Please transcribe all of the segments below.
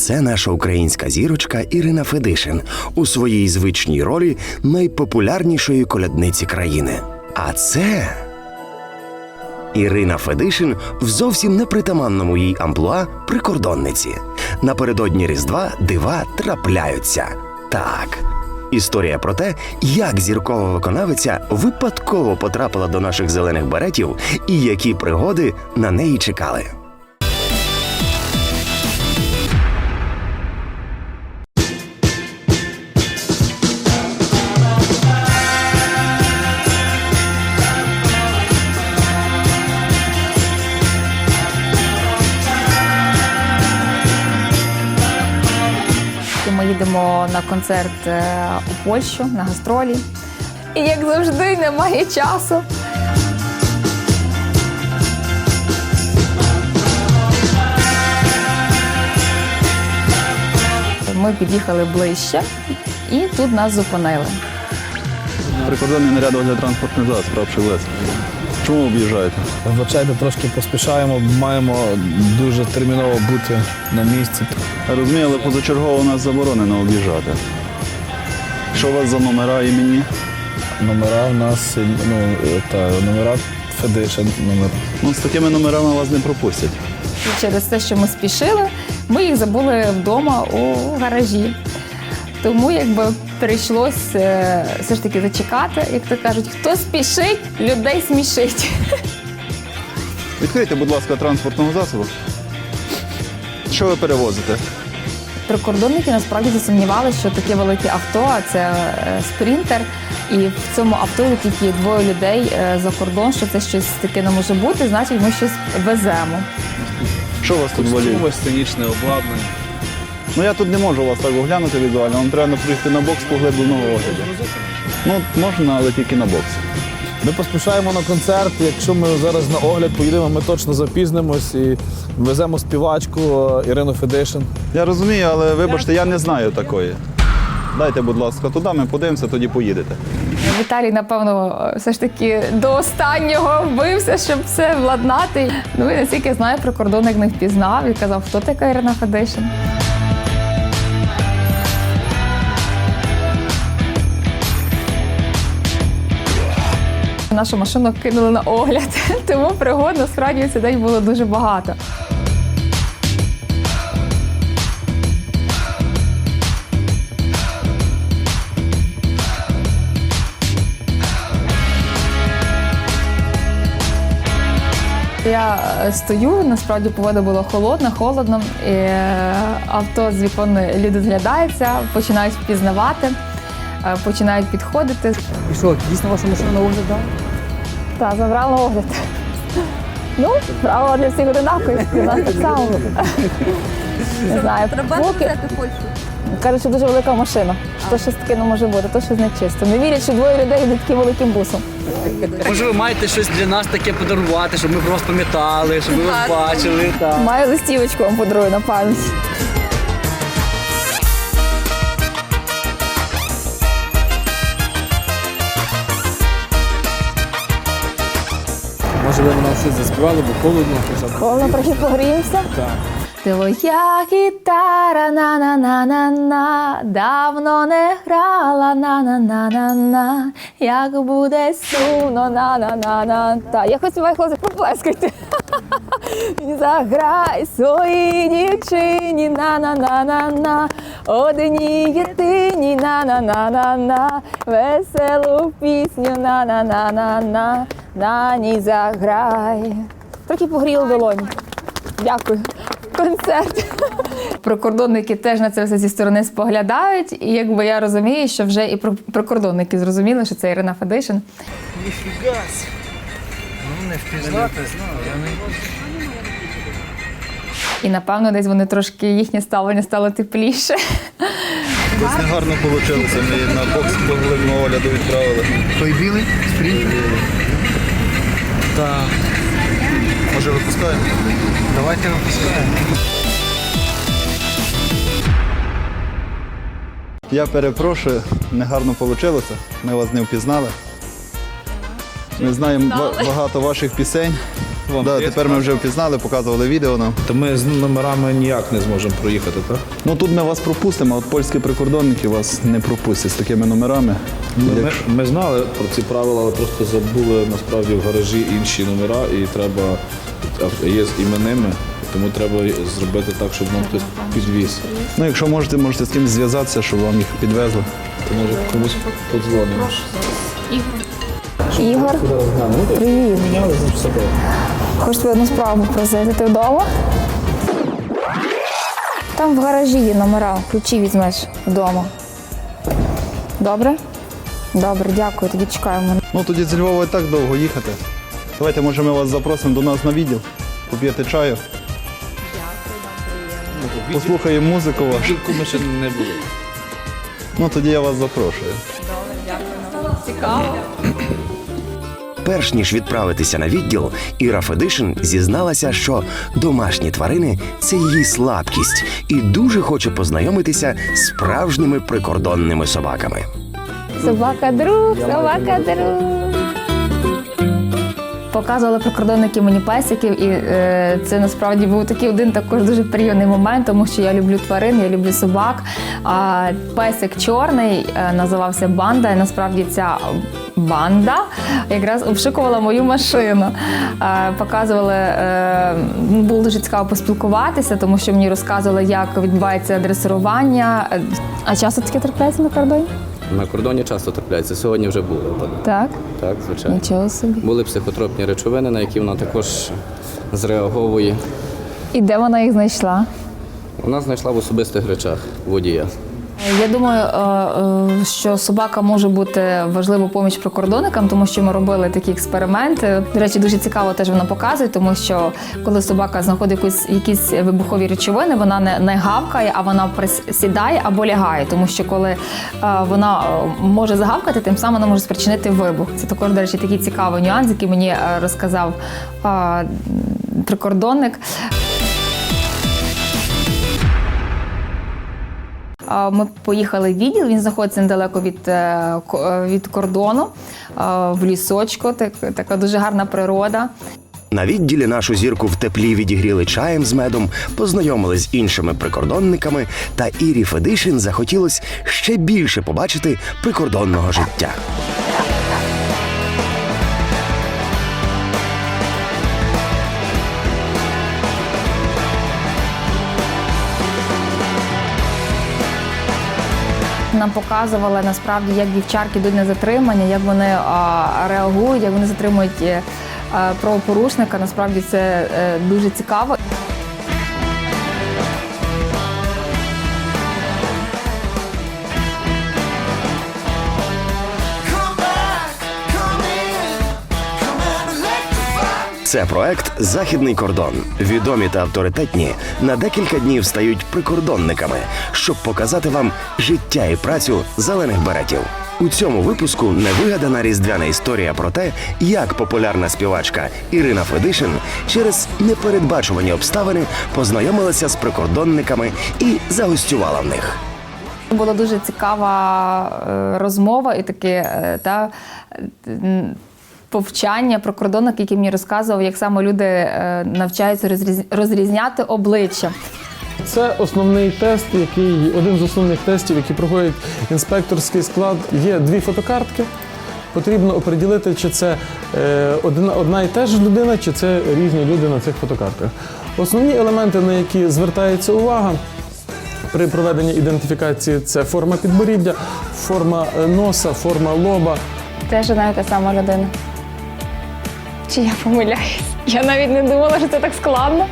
Це наша українська зірочка Ірина Федишин у своїй звичній ролі найпопулярнішої колядниці країни. А це Ірина Федишин в зовсім непритаманному їй амплуа прикордонниці. Напередодні Різдва дива трапляються. Так. Історія про те, як зіркова виконавиця випадково потрапила до наших зелених беретів і які пригоди на неї чекали. Їдемо на концерт е, у Польщу на гастролі. І як завжди, немає часу. Ми під'їхали ближче і тут нас зупинили. Прикордонний наряд огляд транспортний засіб, правший лес. Чому об'їжджаєте? Вибачайте, трошки поспішаємо, маємо дуже терміново бути на місці. Розумію, але позачергово нас заборонено об'їжджати. Що у вас за номера імені? Номера в нас ну, та номера Федиша номер. Ну, з такими номерами вас не пропустять. І через те, що ми спішили, ми їх забули вдома у гаражі. Тому якби прийшлось е, все ж таки зачекати, як то кажуть, хто спішить, людей смішить. Відкрийте, будь ласка, транспортного засобу. Що ви перевозите? Прикордонники насправді засумнівалися, що таке велике авто, а це е, спринтер. І в цьому авто є тільки двоє людей е, за кордон, що це щось таке не може бути, значить ми щось веземо. Що у вас тут болить? Костюми, сценічне обладнання. Ну я тут не можу вас так оглянути візуально, вам треба приїхати на бокс поглибленого огляду. Ну, можна, але тільки на бокс. Ми поспішаємо на концерт. Якщо ми зараз на огляд поїдемо, ми точно запізнимось і веземо співачку е, Ірину Федишин. Я розумію, але вибачте, я не знаю такої. Дайте, будь ласка, туди, ми подивимося, тоді поїдете. Віталій, напевно, все ж таки до останнього бився, щоб все владнати. Ну і наскільки я знаю, прикордонник не впізнав і казав, хто така Ірина Федишин. Нашу машину кинули на огляд, тому пригод насправді цей день було дуже багато. Я е, стою, насправді погода була холодна, холодно. І е, авто з вікон люди зглядаються, починають впізнавати, е, починають підходити. І що, дійсно вашу машину на огляд дали? Так, забрала огляд. Ну, правила для всіх одинакові, нас так само. Не знаю, поки... Кажуть, що дуже велика машина. То щось таке не може бути, то щось нечисто. Не вірять, що двоє людей йдуть таким великим бусом. Може, ви маєте щось для нас таке подарувати, щоб ми про вас пам'ятали, щоб ми вас бачили. Маю листівочку вам подарую на пам'ять. Може, ви нам щось заспівали, бо холодно. хоча б. Головне, трохи погріємося. Так. Твоя гітара на на на на на давно не грала на на на на на як буде сумно на на на на та я хоч співаю хлопці, проплескайте. І Заграй своїй дівчині на на на на на одній єдиній на на на на на веселу пісню на на ній заграй. Трохи погріли долоні. Дякую. Концерт. Прикордонники теж на це все зі сторони споглядають. І якби я розумію, що вже і про- прикордонники зрозуміли, що це Ірина Федишин. І напевно десь вони трошки їхнє ставлення стало тепліше. Десь негарно вийшло, ми на бокс поглибного огляду відправили. Той білий? Спринтер? Так. Може випускаємо? Давайте випускаємо. Я перепрошую, негарно вийшло. Ми вас не впізнали. Ми знаємо ба- багато ваших пісень. Вам Да, тепер ми вже впізнали, показували відео нам. То ми з номерами ніяк не зможемо проїхати, так? Ну тут ми вас пропустимо, а от польські прикордонники вас не пропустять з такими номерами. Ми, Якщо- ми знали про ці правила, але просто забули насправді в гаражі інші номера, і треба є з іменними, тому треба зробити так, щоб нам хтось підвіз. Ну, якщо можете, можете з кимось зв'язатися, щоб вам їх підвезли. То може комусь подзвонимо. Ігор, привіт. Хочу тебе одну справу попросити. Ти вдома? Там в гаражі є номера, ключі візьмеш вдома. Добре? Добре, дякую, тоді чекаємо. Ну тоді з Львова і так довго їхати. Давайте, може, ми вас запросимо до нас на відділ, поп'єте чаю. Дякую, Послухаємо музику вашу. Ми ще не були. Ну тоді я вас запрошую. Перш ніж відправитися на відділ, Іра Федишин зізналася, що домашні тварини це її слабкість, і дуже хоче познайомитися з справжніми прикордонними собаками. Собака друг, собака друг. Показували прикордонники мені песиків, і е, це насправді був такий один також дуже приємний момент, тому що я люблю тварин, я люблю собак. А песик чорний е, називався банда. І насправді ця банда якраз обшукувала мою машину. Показували, е, було дуже цікаво поспілкуватися, тому що мені розказували, як відбувається дресирування. А часто таке трапляється на кордоні? На кордоні часто трапляється. Сьогодні вже було. Так, Так, так звичайно. нічого собі. Були психотропні речовини, на які вона також зреаговує. І де вона їх знайшла? Вона знайшла в особистих речах водія. Я думаю, е, е, що собака може бути важливою поміч прикордонникам, тому що ми робили такі експерименти. До речі, дуже цікаво теж вона показує, тому що коли собака знаходить якусь якісь вибухові речовини, вона не, не гавкає, а вона присідає або лягає. Тому що коли е, вона може загавкати, тим самим вона може спричинити вибух. Це також, до речі, такий цікавий нюанс, який мені розказав прикордонник. Ми поїхали в відділ, він знаходиться недалеко від, е, е, від кордону, е, в лісочку, так, така дуже гарна природа. На відділі нашу зірку в теплі відігріли чаєм з медом, познайомили з іншими прикордонниками, та Ірі Федишин захотілось ще більше побачити прикордонного життя. Нам показували насправді, як дівчарки йдуть на затримання, як вони реагують, як вони затримують е, правопорушника. Насправді це е, дуже цікаво. Це проект Західний кордон. Відомі та авторитетні на декілька днів стають прикордонниками, щоб показати вам життя і працю зелених беретів. У цьому випуску невигадана різдвяна історія про те, як популярна співачка Ірина Федишин через непередбачувані обставини познайомилася з прикордонниками і загостювала в них. Була дуже цікава е, розмова і таке е, та повчання про кордонок, який мені розказував, як саме люди е, навчаються розріз- розрізняти обличчя. Це основний тест, який один з основних тестів, які проходить інспекторський склад. Є дві фотокартки. Потрібно оприділити, чи це е, одна, одна і та ж людина, чи це різні люди на цих фотокартках. Основні елементи, на які звертається увага при проведенні ідентифікації, це форма підборіддя, форма е, носа, форма лоба. Теж одна і та сама людина. Чи я помиляюсь? Я навіть не думала, що це так складно.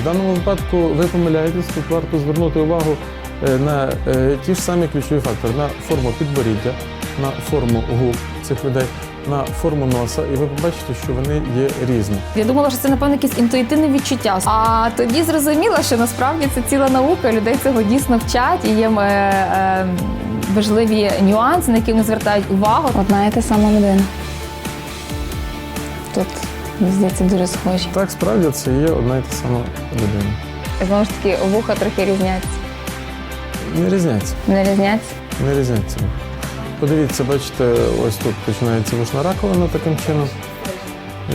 В даному випадку ви помиляєтесь, тут варто звернути увагу е, на е, ті ж самі ключові фактори: на форму підборіддя, на форму губ цих людей, на форму носа, і ви побачите, що вони є різні. Я думала, що це напевно якесь інтуїтивне відчуття. А тоді зрозуміла, що насправді це ціла наука, людей цього дійсно вчать і є е, е, важливі нюанси, на які вони звертають увагу. Одна і та сама людина. Тут, мені здається, дуже схожі. Так, справді це є одна і та сама людина. Знову ж таки, вуха трохи різняться. Не різняться, Не різняться? не різняться. Подивіться, бачите, ось тут починається вушна раковина таким чином.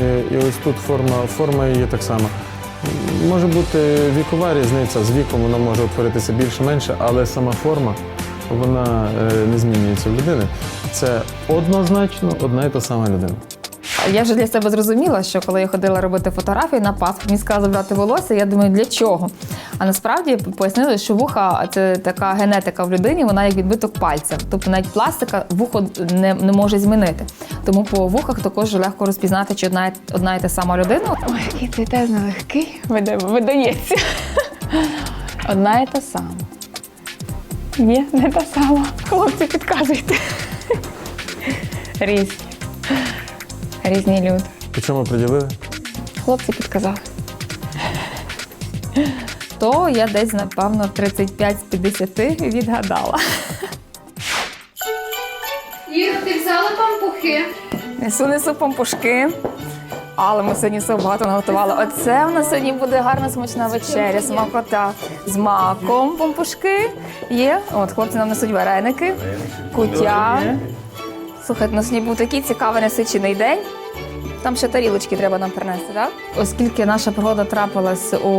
Е, І ось тут форма, форма її так само. Може бути вікова різниця, з віком вона може утворитися більше-менше, але сама форма вона е, не змінюється в людини. Це однозначно одна і та сама людина. Я вже для себе зрозуміла, що коли я ходила робити фотографії на паспорт, мені сказали забрати волосся, я думаю, для чого? А насправді пояснили, що вуха це така генетика в людині, вона як відбиток пальця. Тобто навіть пластика вухо не, не може змінити. Тому по вухах також легко розпізнати, чи одна, одна і та сама людина. Ой, який цей тест нелегкий, видається. Одна і та сама. Ні, не та сама. Хлопці, підказуйте. Різні. Різні люди. По чому приділили? Хлопці підказали. То я десь, напевно, 35 з 50 відгадала. Іра, ти взяла пампухи? Несу несу пампушки. Але ми сьогодні все багато наготували. Оце у нас сьогодні буде гарна смачна вечеря, смакота з маком пампушки. Є. От хлопці нам несуть вареники, кутя. Слухайте, у нас сьогодні був такий цікавий насичений день. Там ще тарілочки треба нам принести, так? Оскільки наша пригода трапилась у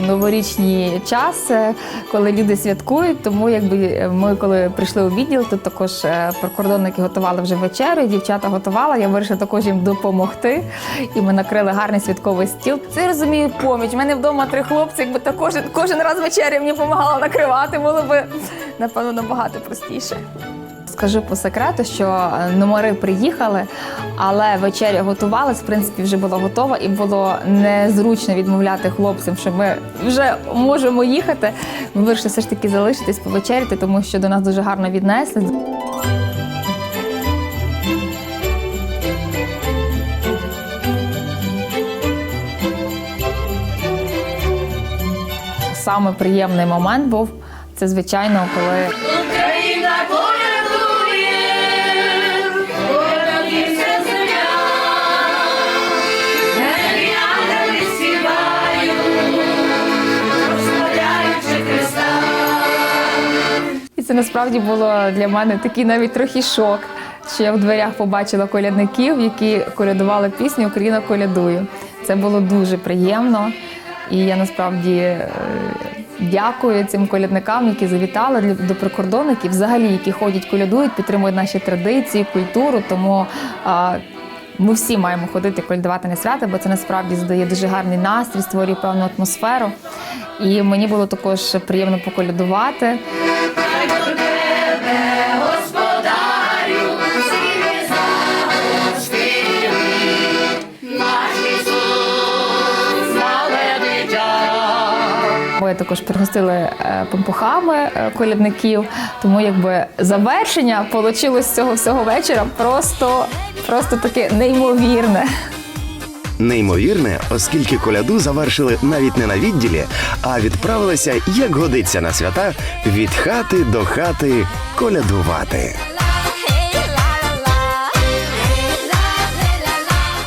новорічний час, е, коли люди святкують, тому якби ми, коли прийшли у відділ, тут також е, прикордонники готували вже вечерю, дівчата готували. Я вирішила також їм допомогти. І ми накрили гарний святковий стіл. Це я розумію поміч. У мене вдома три хлопці, якби так кожен, кожен раз вечеря мені допомагала накривати, було би напевно набагато простіше. Скажу по секрету, що е, номери приїхали, але вечеря готувалась, в принципі, вже була готова, і було незручно відмовляти хлопцям, що ми вже можемо їхати. Ми вирішили все ж таки залишитись повечеряти, тому що до нас дуже гарно віднесли. Саме приємний момент був це, звичайно, коли це насправді було для мене такий навіть трохи шок, що я в дверях побачила колядників, які колядували пісню Україна колядує. Це було дуже приємно. І я насправді е, дякую цим колядникам, які завітали до прикордонників, взагалі, які ходять, колядують, підтримують наші традиції, культуру. Тому ми всі маємо ходити колядувати на свята, бо це насправді здає дуже гарний настрій, створює певну атмосферу. І мені було також приємно поколядувати. Також пригостили е, пампухами е, колядників, тому якби завершення вийшло з цього всього вечора просто, просто таке неймовірне. Неймовірне, оскільки коляду завершили навіть не на відділі, а відправилися, як годиться на свята, від хати до хати колядувати.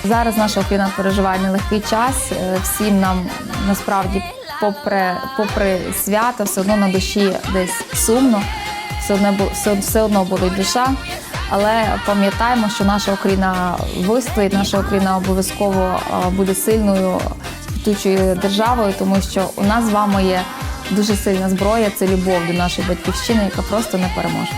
Зараз наша Україна переживає нелегкий час. Е, Всім нам насправді, попри, попри свято, все одно на душі десь сумно, все одно, все, все одно болить душа. Але пам'ятаємо, що наша Україна вистоїть, наша Україна обов'язково буде сильною квітучою державою, тому що у нас з вами є дуже сильна зброя це любов до нашої батьківщини, яка просто не переможе.